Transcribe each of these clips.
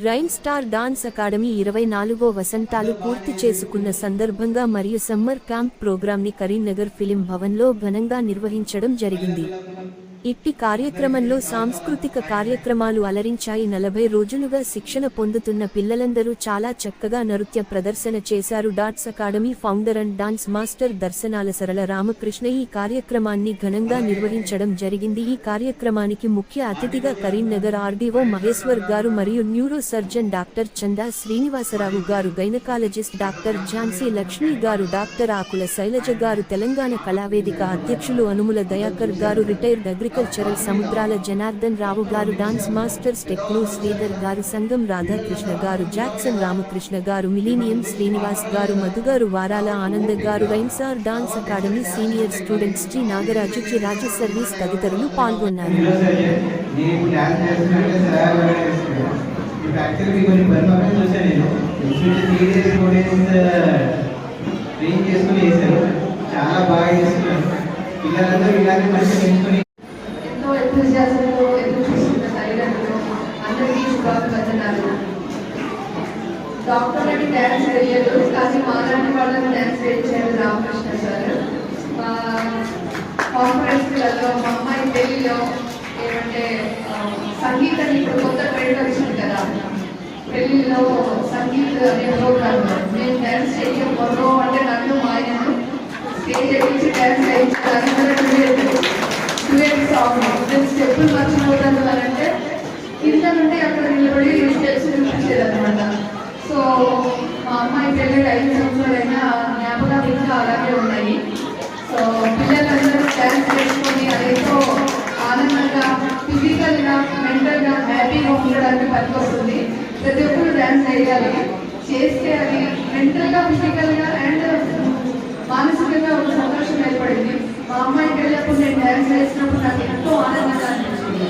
Rain star dance academy ఇరవై నాలుగో వసంతాలు పూర్తి చేసుకున్న సందర్భంగా మరియు సమ్మర్ క్యాంప్ ప్రోగ్రాంని కరీంనగర్ ఫిలిం భవన్లో ఘనంగా నిర్వహించడం జరిగింది. ఇట్టి కార్యక్రమంలో సాంస్కృతిక కార్యక్రమాలు అలరించాయి. నలభై రోజులుగా శిక్షణ పొందుతున్న పిల్లలందరూ చాలా చక్కగా నృత్య ప్రదర్శన చేశారు. Dots academy founder and dance master దర్శనాల Sarala Ramakrishna ఈ కార్యక్రమాన్ని ఘనంగా నిర్వహించడం జరిగింది. ఈ కార్యక్రమానికి ముఖ్య అతిథిగా కరీంనగర్ ఆర్డీఓ మహేశ్వర్ గారు మరియు న్యూరో సర్జన్ డాక్టర్ చందా శ్రీనివాసరావు గారు గైనకాలజిస్ట్ డాక్టర్ ఝాన్సీ లక్ష్మి గారు డాక్టర్ ఆకుల శైలజ గారు తెలంగాణ కళావేదిక అధ్యక్షులు అనుముల దయాకర్ గారు రిటైర్డ్ అగ్రికల్చరల్ సముద్రాల జనార్దన్ రావు గారు డాన్స్ మాస్టర్ టెక్నో శ్రీధర్ గారు సంగం రాధాకృష్ణ గారు జాక్సన్ రామకృష్ణ గారు మిలీనియం శ్రీనివాస్ గారు మధుగారు వారాల ఆనంద గారు వైన్సార్ dance academy senior students G Nagaraju చి రాజు సర్వీస్ తదితరులు పాల్గొన్నారు. ట్రైన్ చేసుకుని వేశారు. చాలా బాగా చేస్తున్నారు పిల్లలందరూ ఇలాగే మంచిగా పెంచుకొని ఎంతో ఎంతూజియాసంతో ఎదురు చూస్తున్న తల్లిదండ్రులు అందరికీ శుభాభివందనాలు. డాక్టర్ అని డ్యాన్స్ తెలియదు కానీ మాలాంటి వాళ్ళని డ్యాన్స్ వేయించారు రామకృష్ణ సార్. కాన్ఫరెన్స్లలో మా అమ్మాయి పెళ్ళిలో ఏమంటే సంగీతం ఇప్పుడు కొత్త ట్రెండ్ వచ్చింది కదా. పెళ్ళిలో సంగీత్ అనే ప్రోగ్రామ్ నేను డ్యాన్స్ చేయకపోవడం అంటే నన్ను మా ఆయనను స్టేజ్ ఎక్కించి డ్యాన్స్ చేయించారు అందరూ డ్యూయట్ సాంగ్ నేను స్టెప్పులు మర్చిపోతాను అని అంటే కింద నుండి అక్కడ నిలబడి స్టెప్స్ చూపించేది అనమాట సో మా అమ్మాయి పెళ్ళి ఐదు సంవత్సరాలైనా జ్ఞాపకాలు ఇంకా అలాగే ఉన్నాయి. సో పిల్లలందరూ డ్యాన్స్ చేసుకొని అదేదో ఆనందంగా ఫిజికల్గా మెంటల్గా హ్యాపీగా ఉండడానికి పనికొస్తుంది. ప్రతి ఒక్కరు డ్యాన్స్ చేయాలి. చేస్తే అది మెంటల్గా ఫిజికల్గా అండ్ మానసిక ఒక సంతోషం ఏర్పడింది మా అమ్మాయికి నేను డ్యాన్స్ చేసినప్పుడు నాకు ఎంతో ఆనందంగా అనిపించింది.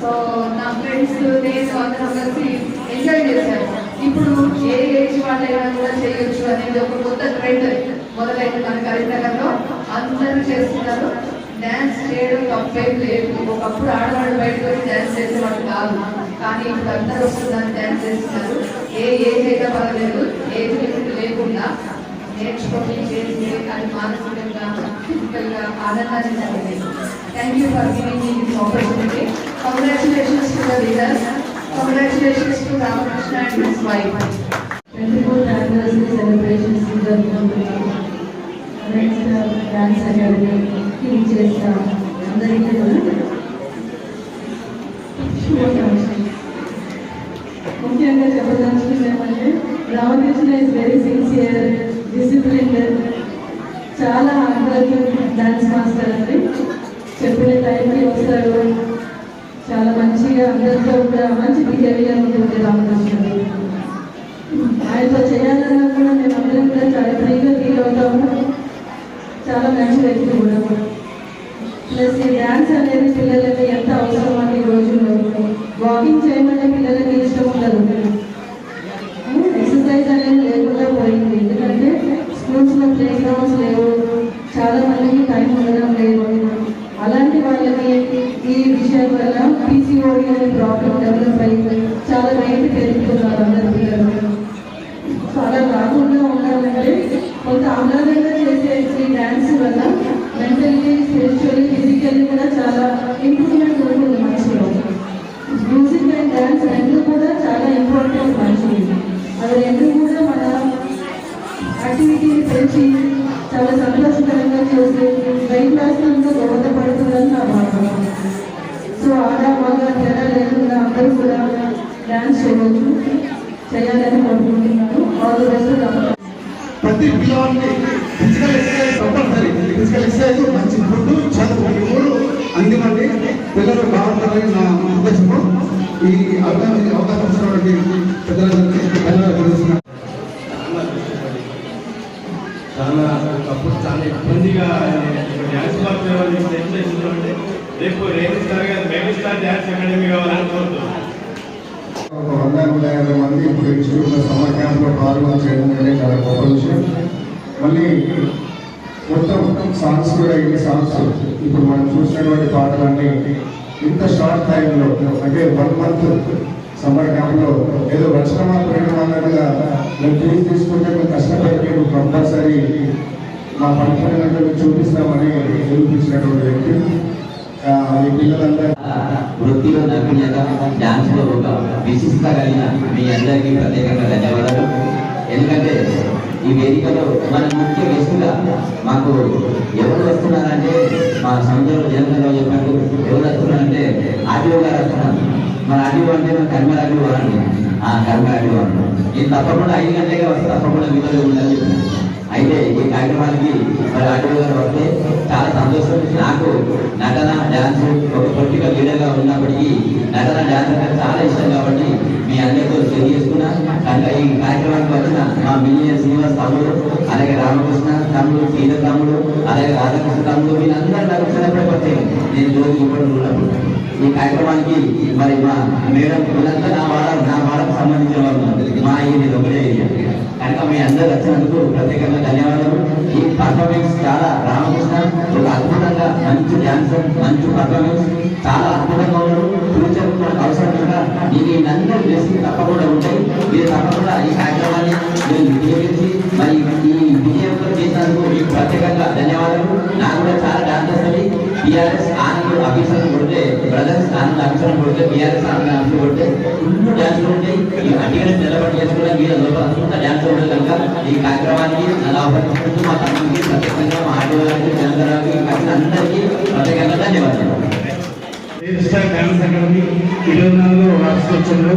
సో నా ఫ్రెండ్స్ నేను అందరం కలిసి ఎంజాయ్ చేశాను ఇప్పుడు ఏ ఏజ్ వాళ్ళైనా కూడా చేయొచ్చు అనేది ఒక కొత్త ట్రెండ్ మొదలైంది మన కరీంనగర్లో. అందరూ చేస్తున్నారు. డ్యాన్స్ చేయడం తప్పేం లేదు. ఒకప్పుడు ఆడవాళ్ళు బయటకు వచ్చి డ్యాన్స్ చేసేవాళ్ళు కాదు. కానీ ఇప్పుడు అందరూ వస్తున్నారు డ్యాన్స్ చేస్తున్నారు. ఏ ఏజ్ అయితే పర్వాలేదు. ఏజ్ లిమిట్ లేకుండా నేర్చుకొని చేసి అది మానసికంగా ఫిజికల్గా ఆనందాన్ని కలిగింది. Thank you for giving me this opportunity congratulations to the leaders congratulations to Ramakrishna and his wife twenty fourth anniversary celebrations జరుపుకుంటున్నాము నెక్స్ట్ డాన్స్ అకాడమీకి చేసిన అందరికీ ముఖ్యంగా చెప్పదలుచుకుంది ఏమంటే Ramakrishna is very sincere discipline చాలా హార్డ్ వర్కింగ్ డ్యాన్స్ మాస్టర్ అండి. చెప్పిన టైంకి వస్తాడు చాలా మంచిగా అందరితో కూడా మంచి బిహేవియర్ ఉంటుంది రామకృష్ణ ఆయనతో చేయాలన్నా కూడా మేము అందరం కూడా చాలా ఫ్రీగా ఫీల్ అవుతాము. చాలా మంచి వ్యక్తి కూడా. ప్లస్ ఈ డ్యాన్స్ అనేది పిల్లలకి ఎంత అవసరం అని ఈ రోజుల్లో. వాకింగ్ చేయమంటే బాగా తేడా లేకుండా అందరూ కూడా డ్యాన్స్ చేయవచ్చు చేయాలని కోరుకుంటున్నాను ఆల్ బెస్ట్ ప్రతి పిల్లవాడికి physical exercise compulsory physical exercise మంచి ఫుడ్ చదువు ఈ మూడు అందిమండి పిల్లలు బాగుంటారని నా ఉద్దేశము. ఈ అవకాశం అవకాశం ఇచ్చినటువంటి పెద్దలందరికీ ధన్యవాదాలు చాలా ఒకప్పుడు చాలా ఇబ్బందిగా డ్యాన్స్ పార్టీ అంటే రేపు రేపు స్టార్ డ్యాన్స్ అకాడమీ కావాలని ఒక వంద నూట యాభై మంది ఇప్పుడు ఇన్స్టిట్యూట్లో సమ్మర్ క్యాంప్లో పాల్గొని చేయడం అనేది చాలా గొప్ప విషయం. మళ్ళీ మొత్తం సాంగ్స్ కూడా ఇన్ని సాంగ్స్ ఇప్పుడు మనం చూసినటువంటి పాటలన్నీ ఇంత షార్ట్ టైంలో అంటే వన్ మంత్ సమ్మర్ క్యాంప్లో ఏదో వచ్చినమా పోయినమా అన్నట్టుగా మేము ఫీజు తీసుకుంటే మేము కష్టపడి మేము కంపల్సరీ మా పనిపడినట్టు చూపిస్తామని నిరూపించినటువంటి వ్యక్తి. ఈ పిల్లలందరూ వృత్తిలో నైపుణ్యత డాన్స్లో ఒక విశిష్ట కలిగిన మీ అందరికీ ప్రత్యేకంగా ధన్యవాదాలు. ఎందుకంటే ఈ వేదికలో మన ముఖ్య గెస్టుగా మాకు ఎవరు వస్తున్నారంటే మా సముద్రంలో జనరల్లో చెప్పినట్టు ఎవరు వస్తున్నారంటే ఆర్టీఓ గారు వస్తున్నారు. మన ఆర్టీఓ అంటే మన కర్మరాజు వారండి ఆ కర్మరాజు వారు నేను తప్పకుండా ఐదు గంటలకే వస్తే తప్పకుండా మీతో ఉండాలని చెప్పినాను అయితే ఈ కార్యక్రమానికి మరి ఆర్టీఓ గారు వస్తే చాలా సంతోషం నాకు నటన డాన్స్ ఒక పొలిటికల్ ఉన్నప్పటికీ నటన డాన్స్ అంటే చాలా ఇష్టం కాబట్టి మీ అందరితో తెలియజేసుకున్నా కనుక ఈ కార్యక్రమానికి వచ్చిన మా మిలియన్ శ్రీనివాస్ తమ్ముడు అలాగే రామకృష్ణ తమ్ముడు సీత తమ్ముడు అలాగే రాధాకృష్ణ తమ్ముడు వీళ్ళందరూ నాకు వచ్చినప్పుడే వచ్చాయి నేను రోజు ఇప్పుడు ఉన్నప్పుడు ఈ కార్యక్రమానికి మరి మా మేడం వీళ్ళంతా నా వాడ నా వాళ్ళకు సంబంధించిన వాళ్ళు మా ఏరియా ఒకటే ఏరియా. కనుక మీ అందరూ వచ్చినందుకు ప్రత్యేకంగా ధన్యవాదాలు ఈ పర్ఫార్మెన్స్ చాలా రామకృష్ణ ఒక అద్భుతంగా మంచి డాన్సర్ మంచి పర్ఫార్మెన్స్ చాలా అద్భుతంగా ఉన్నారు ఫ్యూచర్ మనకు అవసరం కనుక మీకు ఈ బ్లెస్సింగ్ తప్పకుండా ఉంటాయి. మీరు తప్పకుండా ఈ కార్యక్రమాన్ని నేను వినియోగించి మరి ఈ విజయంతో చేసినందుకు మీకు ప్రత్యేకంగా ధన్యవాదాలు నాకు కూడా చాలా డాన్సర్స్ అని టీఆర్ఎస్ ఆనంద్ అభిషేకం కొడితే బ్రదర్స్ ఆనంద్ అభిషేకం కొడితే బీఆర్ఎస్ ఆనంద్ అభిషేకం కొడితే ఫుల్ ఈ అడిగిన నిలబడి చేసుకున్న మీరు ఉండదు కనుక ఈ కార్యక్రమానికి అలా ఆహ్వానించుకుంటూ మా తమ్ముడికి ప్రత్యేకంగా మా ఆటో గారికి చంద్రరావుకి అందరికీ ప్రత్యేకంగా ధన్యవాదాలు. డ్యాన్స్ అకాడమీ ఇరవై నాలుగో వార్షికోత్సవంలో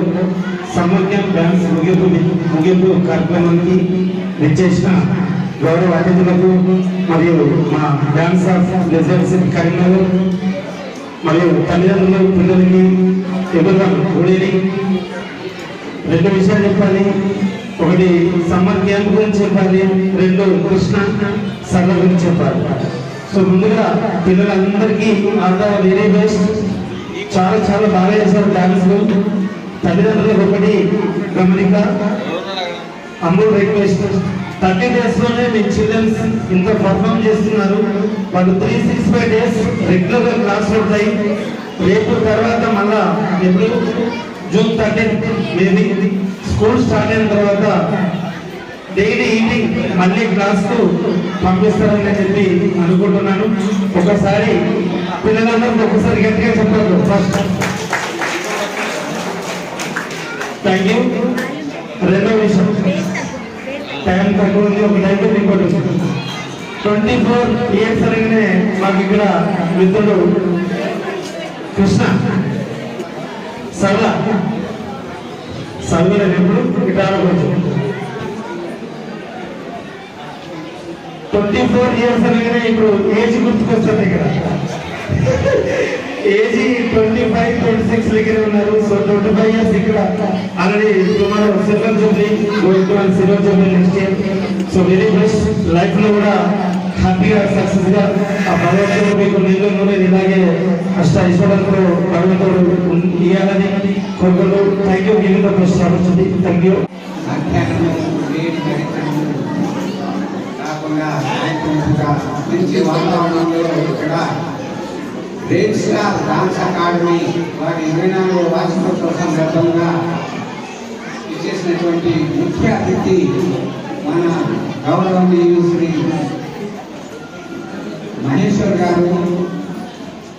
ముగింపు ముగింపు కార్యక్రమానికి విచ్చేసిన గౌరవ అతిథులకు మరియు మా డాన్స్ ఆఫ్ లెజర్స్ కరీంనగర్ మరియు తల్లిదండ్రులు పిల్లలకి ఎవరు రెండు విషయాలు చెప్పాలి. ఒకటి సమ్మర్ క్యాంప్ గురించి చెప్పాలి. రెండు కృష్ణ సర్ల గురించి చెప్పాలి. సో ముందుగా పిల్లలందరికీ ఆదా వేరే వెరీ బెస్ట్ చాలా చాలా బాగా చేశారు డాన్స్ తల్లిదండ్రులకు ఒకటి గమనిక. అమ్ముడు రిక్వెస్ట్ థర్టీ డేస్లోనే మీ చిల్డ్రన్స్ ఇంత పర్ఫామ్ చేస్తున్నారు. వాళ్ళు త్రీ సిక్స్ ఫైవ్ డేస్ రెగ్యులర్గా క్లాస్ ఉంటాయి. రేపు తర్వాత మళ్ళా ఎప్పుడు? June thirteen maybe school start అయిన తర్వాత డైలీ ఈవినింగ్ మళ్ళీ క్లాస్కు పంపిస్తారని చెప్పి అనుకుంటున్నాను. ఒకసారి పిల్లలందరూ ఒకసారి గట్టిగా చెప్పారు ఫస్ట్ థ్యాంక్ యూ రెండో విషయం. టైం తక్కువ ఉంది ఒక టైం ఇంకోటి ట్వంటీ ఫోర్ ఇయర్స్ అడిగినే మాకు ఇక్కడ మిత్రుడు కృష్ణ. సరళ. సరళ రెండు ఇట్లా ఆడవచ్చు ట్వంటీ ఫోర్ ఇయర్స్ అనగానే ఇప్పుడు ఏజ్ గుర్తుకొస్తుంది ఇక్కడ. Age twenty five twenty six దగ్గర ఉన్నారు. సో ట్వంటీ ఫైవ్ ఇయర్స్ ఇక్కడ. Already tomorrow silver jubilee going silver jubilee next year so very best లైఫ్లో కూడా హ్యాపీగా సక్సెస్గా ఆ భగవంతుడు మీకు నీళ్ళు నూనె ఇలాగే అష్ట ఐశ్వర్యంతో భగవంతుడు ఇవ్వాలని కోరుకుంటూ thank you giving the best opportunity thank you కాకుండా మంచి వాతావరణంలో ఇక్కడ గ్రేట్ స్టార్ డాన్స్ అకాడమీ వారి ఇరవై నాలుగో వార్షికోత్సవ సందర్భంగా ఇచ్చేసినటువంటి ముఖ్య అతిథి మన గౌరవనీయులు శ్రీ మహేశ్వర్ గారు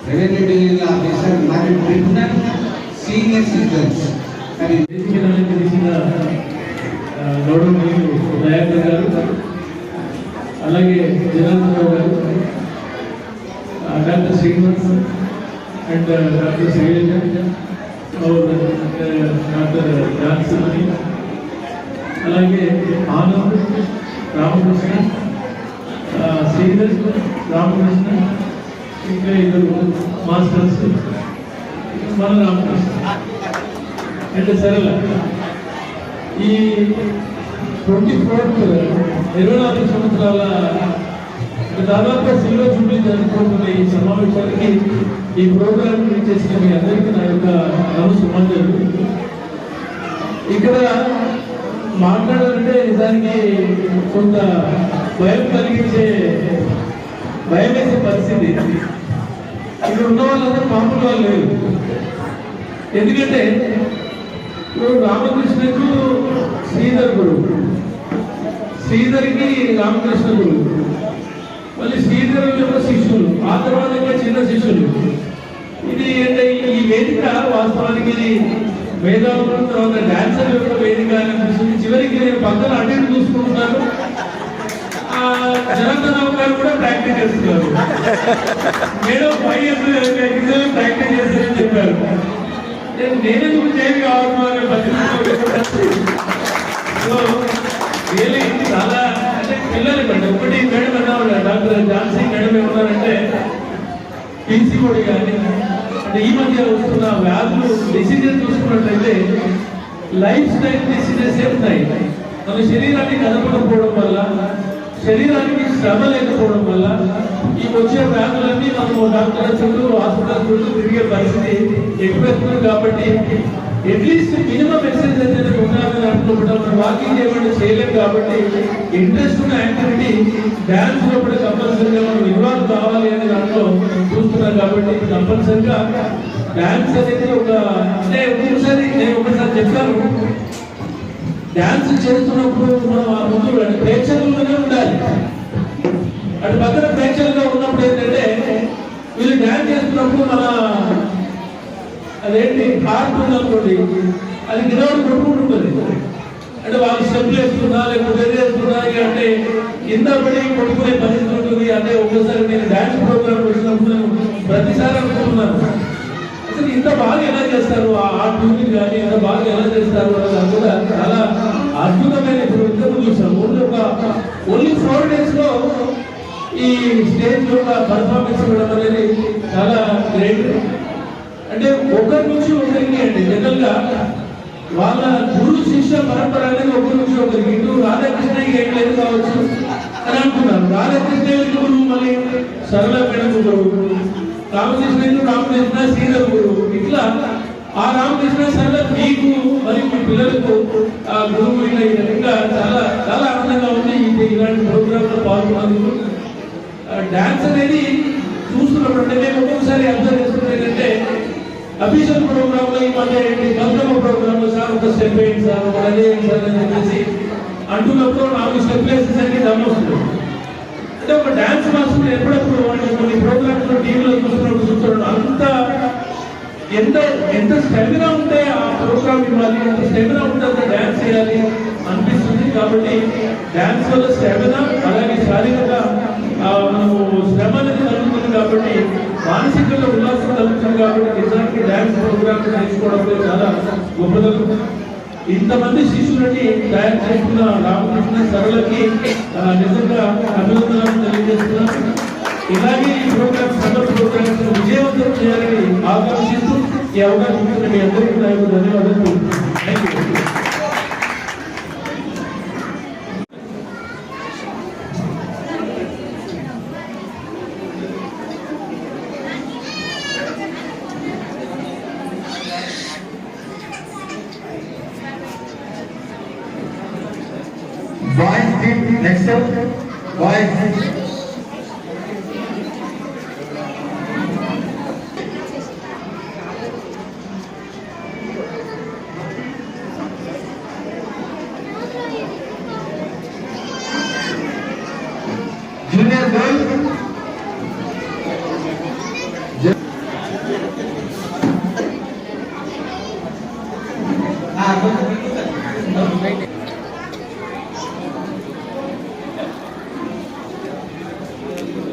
రెవెన్యూ డివిజన్ ఆఫీసర్ మరియు ట్రిబ్యునల్ సీనియర్ సిటిజన్స్. మరి వేదికలను గారు అలాగే జనార్దనరావు గారు doctor Srinivas and doctor Shailaja और డాక్టర్ జాన్సీ అలాగే ఆనంద్ రామకృష్ణ శ్రీధర్ రామకృష్ణ ఇంకా ఇద్దరు మాస్టర్స్. మన రామకృష్ణ. అంటే సరళ ఈ ట్వంటీ ఫోర్త్ ఇరవై నాలుగు సంవత్సరాల దాదాపు సిల్వర్ జూబ్లీ జరుపుకుంటున్న ఈ సమావేశానికి ఈ ప్రోగ్రాం చేసిన మీ అందరికీ నా యొక్క నమస్కారం ఇక్కడ మాట్లాడాలంటే నిజానికి కొంత భయం కలిగించే భయం వేసే పరిస్థితి. ఇక్కడ ఉన్న వాళ్ళందరూ మామూలు వాళ్ళు. లేరు ఎందుకంటే ఇప్పుడు రామకృష్ణకు శ్రీధర్ గురువు శ్రీధర్కి రామకృష్ణ గురువు మళ్ళీ శ్రీధర్ యొక్క శిష్యులు ఆ తర్వాత ఇంకా చిన్న శిష్యులు. ఇది అంటే ఈ వేదిక వాస్తవానికి ఇది వేదాంతం తర్వాత డాన్సర్ యొక్క వేదిక అని అనిపిస్తుంది చివరికి నేను పక్కన అటెండ్ చూసుకుంటున్నాను. ఆ, జనార్దన్ గారు కూడా ప్రాక్టీస్ చేస్తున్నారు. నేను ఫైవ్ ఇయర్స్ ప్రాక్టీస్ చేస్తానని చెప్పారు. నేను నేనే చేయాలి ఏమి కావాలి చాలా అంటే పిల్లలు కంటే ఒకటి మేడం అన్నా డాక్టర్ ఝాన్సీ మేడం ఏమన్నారంటే పీసీఓడి కానీ అంటే ఈ మధ్య వస్తున్న వ్యాధులు డిసీజెస్ చూసుకున్నట్లయితే లైఫ్ స్టైల్ డిసీజెస్ ఏ ఉన్నాయి. మన శరీరాన్ని కదపకపోవడం వల్ల శరీరానికి శ్రమ లేకపోవడం వల్ల ఈ వచ్చే వ్యాధులన్నీ మనము డాక్టర్ చుట్టూ హాస్పిటల్ చుట్టూ తిరిగే పరిస్థితి ఎక్కువెత్తుంది కాబట్టి అట్లీస్ట్ మినిమం ఎక్సర్సైజ్ అనేది ఉండాలని దాంట్లో మనం వాకింగ్ ఏమైనా చేయలేం కాబట్టి ఇంట్రెస్ట్ ఉన్న యాక్టివిటీ డాన్స్లో కూడా కంపల్సరీగా మనం ఇన్వాల్వ్ కావాలి అనే దాంట్లో చూస్తున్నాం కాబట్టి కంపల్సరీగా డ్యాన్స్ అనేది ఒక అంటే ఒకసారి నేను ఒకసారి చెప్తాను. డాన్స్ చేస్తున్నప్పుడు మనం ఆ ముందు అంటే ఉండాలి. అటు పక్కన ప్రేక్షకులుగా ఉన్నప్పుడు ఏంటంటే వీళ్ళు డాన్స్ చేస్తున్నప్పుడు మన అదేంటి హార్ట్ ఉందనుకోండి అది గిరవడు కొట్టుకుంటుంటుంది అంటే వాళ్ళు స్టెప్లు వేస్తున్నా లేకపోతే వేస్తున్నా అంటే కింద పడి కొట్టుకునే పరిస్థితి ఉంటుంది. అంటే ఒకసారి నేను డాన్స్ ప్రోగ్రామ్ వచ్చినప్పుడు ప్రతిసారి అనుకుంటున్నాను. అసలు ఇంత బాగా ఎలా చేస్తారు? ఆ ఆ ట్యూనింగ్ కానీ ఇంత బాగా ఎలా చేస్తారు అనేది కూడా చాలా అద్భుతమైన ఇప్పుడు ఇంతకు చూసాం. ఓన్లీ ఒక ఓన్లీ ఫోర్ డేస్లో ఈ స్టేజ్లో పర్ఫార్మెన్స్ ఇవ్వడం అనేది చాలా గ్రేట్ అంటే ఒకరి నుంచి ఒకరికి అండి జనరల్గా వాళ్ళ గురు శిష్య పరంపర అనేది ఒకరి నుంచి ఒకరికి. ఇటు రాధాకృష్ణకి ఏం లేదు కావచ్చు అని అనుకున్నాను రాధాకృష్ణ గురువు మళ్ళీ సరళ మేడం గురువు. రామకృష్ణ రామకృష్ణ? శ్రీధర్ ఇట్లా ఆ రామకృష్ణ సరళ మీకు మరియు మీ పిల్లలకు ఆ గురువు ఇంకా చాలా చాలా ఆనందంగా ఉంది. ఇది ఇలాంటి ప్రోగ్రామ్లో పాల్గొన్నందుకు డాన్స్ అనేది చూస్తున్నప్పుడు అంటే మేము ఒక్కొక్కసారి అబ్జర్వ్ చేస్తున్నది ఏంటంటే అఫీషియల్ ప్రోగ్రామ్లో ఈ మధ్య ఏంటి? బతుకమ్మ ప్రోగ్రామ్లో సార్ ఒక స్టెప్ వేయండి సార్ ఒక అదే సార్ అని చెప్పేసి అంటున్నప్పుడు నాకు స్టెప్ వేసేసరికి దమ్ము వస్తుంది. అంటే ఒక డాన్స్ మాస్టర్ ఎప్పుడప్పుడు అంటే కొన్ని ప్రోగ్రామ్స్ టీవీలో చూస్తున్నప్పుడు చూస్తున్నాడు. అంత ఎంత ఎంత స్టెమినా ఉంటే ఆ ప్రోగ్రామ్ ఇవ్వాలి ఎంత స్టెమినా ఉంటే అంత డాన్స్ చేయాలి అనిపిస్తుంది. కాబట్టి డాన్స్ వల్ల స్టెమినా అలాగే శారీరక మనము శ్రమ అనేది కలుగుతుంది కాబట్టి మానసికంగా ఉల్లాసం కలుగుతుంది కాబట్టి నిజానికి డాన్స్ ప్రోగ్రామ్స్ నేర్చుకోవడం చాలా గొప్పదనం. ఇంతమంది శిష్యులని తయారు చేసిన రామకృష్ణ సరళకి నిజంగా అభినందనలు తెలియజేస్తున్నాను. ఇలాగే ఈ ప్రోగ్రామ్స్ సదర్ ప్రోగ్రామ్స్ విజయవంతం చేయాలని ఆకాంక్షిస్తూ ఈ అవకాశం ఇచ్చిన మీ అందరికీ నా యొక్క ధన్యవాదాలు.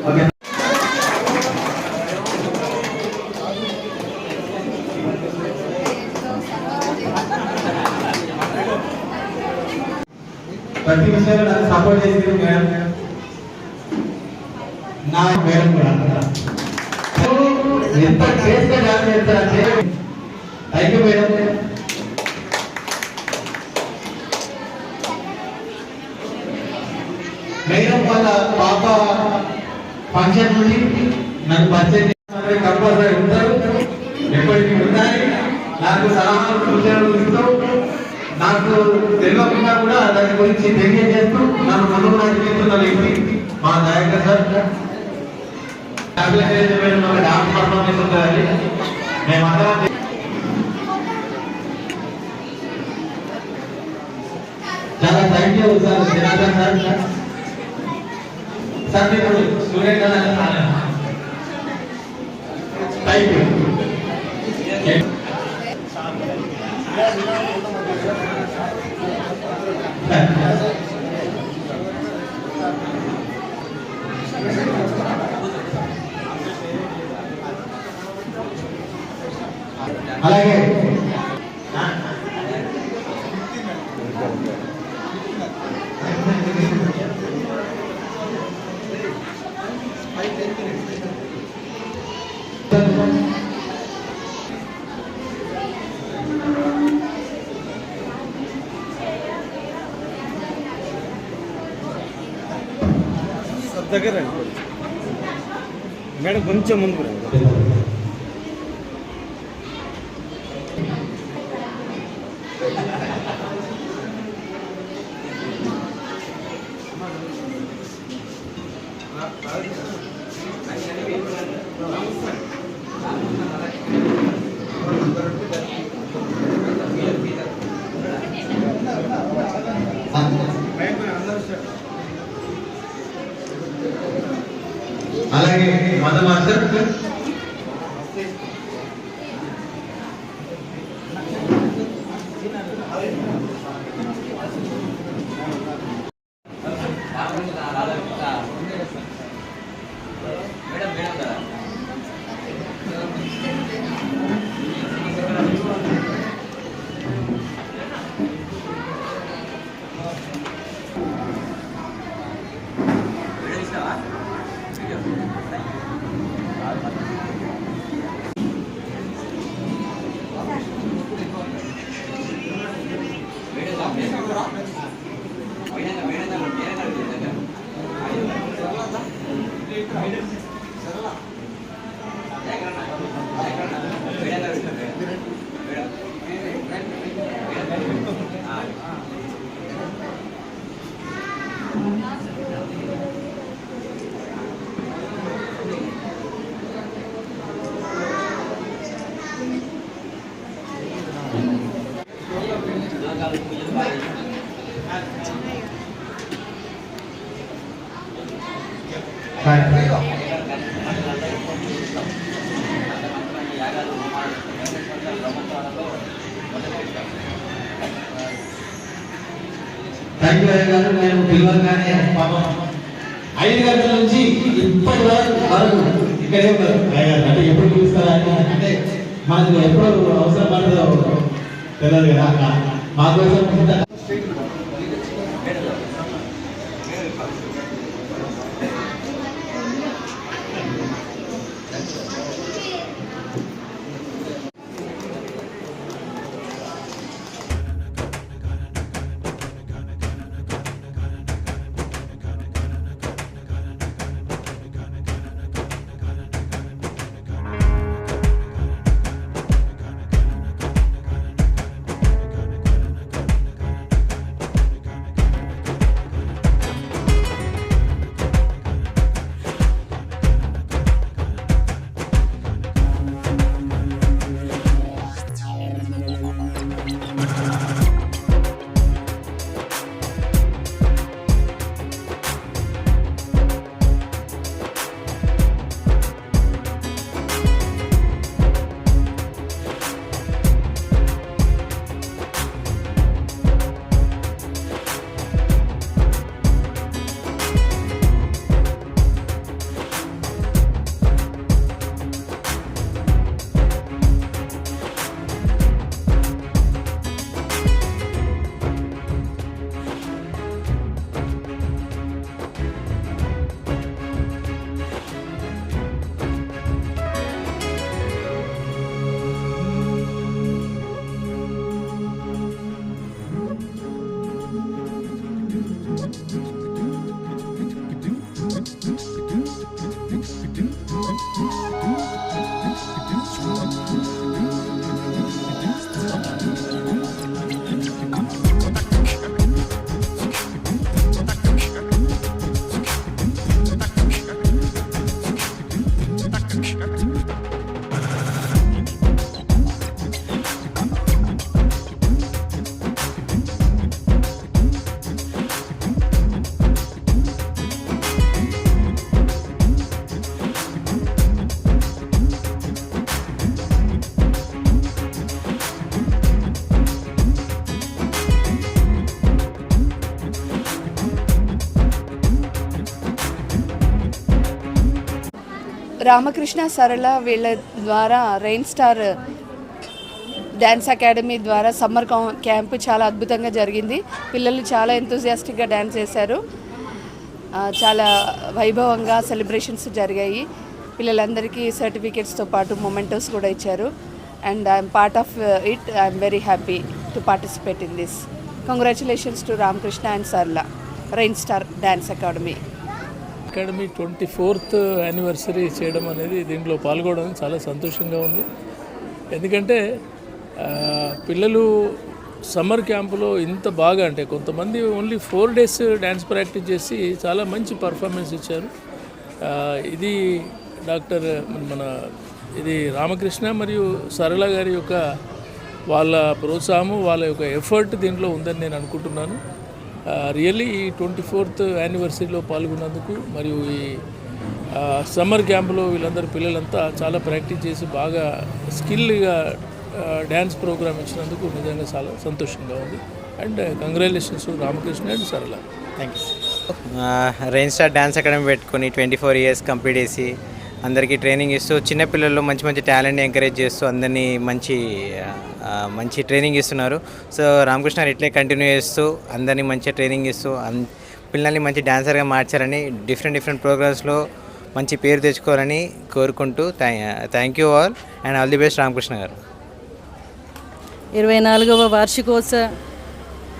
ఓకే ప్రతి విషయంలో నాకు సపోర్ట్ చేసింది మేడం నా మేడం కూడా ఎంత టేస్ట్గా డాన్స్ చేస్తారంటే థ్యాంక్ యూ మేడం మేడం వాళ్ళ పాప ఫంక్షన్ నుండి నన్ను పరిచయం చేసిన కంపల్సరీ ఉంటారు ఎప్పటికీ ఉండాలి నాకు సలహాలు సూచనలు ఇస్తూ నాకు తెలియకుండా కూడా దాని గురించి తెలియజేస్తూ నన్ను ముందుకు నడిపిస్తున్న వ్యక్తి మా నాయక సార్. డాన్స్ పర్ఫార్మెన్స్ ఉంటుందండి మేమందరం చాలా thank you sir Janardhan sir. Sir మీరు ఇప్పుడు స్టూడెంట్ థ్యాంక్ యూ అలాగే దగ్గర మేడం కొంచెం ముందుకు రండి. हमारे माधव मास्टर। థ్యాంక్ యూ గారు మేము పిలవగానే పాపం ఐదు గంటల నుంచి ఇప్పటి వరకు వరకు ఇక్కడే ఉన్నారు. అంటే ఎప్పుడు పిలుస్తారా అంటే మనకు ఎప్పుడు అవసరం పడుతుందో తెలియదు కదా. মাদ্রাসা రామకృష్ణ సరళ వీళ్ళ ద్వారా రెయిన్ స్టార్ డ్యాన్స్ అకాడమీ ద్వారా సమ్మర్ కా- క్యాంపు చాలా అద్భుతంగా జరిగింది. పిల్లలు చాలా ఎంతూజియాస్టిక్గా డ్యాన్స్ చేశారు. చాలా వైభవంగా సెలబ్రేషన్స్ జరిగాయి. పిల్లలందరికీ సర్టిఫికేట్స్తో పాటు మొమెంటోస్ కూడా ఇచ్చారు. And I'm part of it I'm very happy to participate in this congratulations to Ramakrishna and Sarla Rain Star Dance Academy Academy twenty fourth anniversary చేయడం అనేది దీంట్లో పాల్గొనడం చాలా సంతోషంగా ఉంది. ఎందుకంటే పిల్లలు సమ్మర్ క్యాంపులో ఇంత బాగా అంటే కొంతమంది only four days dance practice చేసి చాలా మంచి పర్ఫార్మెన్స్ ఇచ్చారు. ఇది డాక్టర్ మన ఇది రామకృష్ణ మరియు సరళ గారి యొక్క వాళ్ళ ప్రోత్సాహము వాళ్ళ యొక్క ఎఫర్ట్ దీంట్లో ఉందని నేను అనుకుంటున్నాను. రియల్లీ ఈ ట్వంటీ ఫోర్త్ యానివర్సరీలో పాల్గొన్నందుకు మరియు ఈ సమ్మర్ క్యాంప్లో వీళ్ళందరూ పిల్లలంతా చాలా ప్రాక్టీస్ చేసి బాగా స్కిల్గా డ్యాన్స్ ప్రోగ్రామ్ ఇచ్చినందుకు నిజంగా చాలా సంతోషంగా ఉంది. And congratulations Ramakrishna and Sarala thank you Rain Star Dance Academy పెట్టుకొని ట్వంటీ ఫోర్ ఇయర్స్ కంప్లీట్ చేసి అందరికీ ట్రైనింగ్ ఇస్తూ చిన్నపిల్లల్లో మంచి మంచి టాలెంట్ని ఎంకరేజ్ చేస్తూ అందరినీ మంచి మంచి ట్రైనింగ్ ఇస్తున్నారు. సో రామకృష్ణ గారు ఇట్లే కంటిన్యూ చేస్తూ అందరినీ మంచి ట్రైనింగ్ ఇస్తూ పిల్లల్ని మంచి డాన్సర్గా మార్చారని డిఫరెంట్ డిఫరెంట్ ప్రోగ్రామ్స్లో మంచి పేరు తెచ్చుకోవాలని కోరుకుంటూ thank you all and all the best Ramakrishna garu. ఇరవై నాలుగవ వార్షికోత్సవ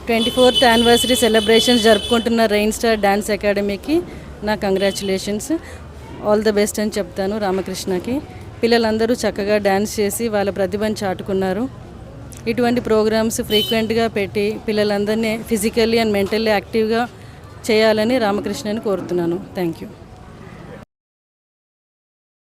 ట్వంటీ ఫోర్త్ యానివర్సరీ సెలబ్రేషన్స్ జరుపుకుంటున్న రెయిన్ స్టార్ డ్యాన్స్ అకాడమీకి నా కంగ్రాచులేషన్స్ ఆల్ ద బెస్ట్ అని చెప్తాను రామకృష్ణకి. పిల్లలందరూ చక్కగా డ్యాన్స్ చేసి వాళ్ళ ప్రతిభను చాటుకున్నారు. ఇటువంటి ప్రోగ్రామ్స్ ఫ్రీక్వెంట్గా పెట్టి పిల్లలందరినీ ఫిజికల్లీ అండ్ మెంటల్లీ యాక్టివ్గా చేయాలని రామకృష్ణని కోరుతున్నాను. Thank you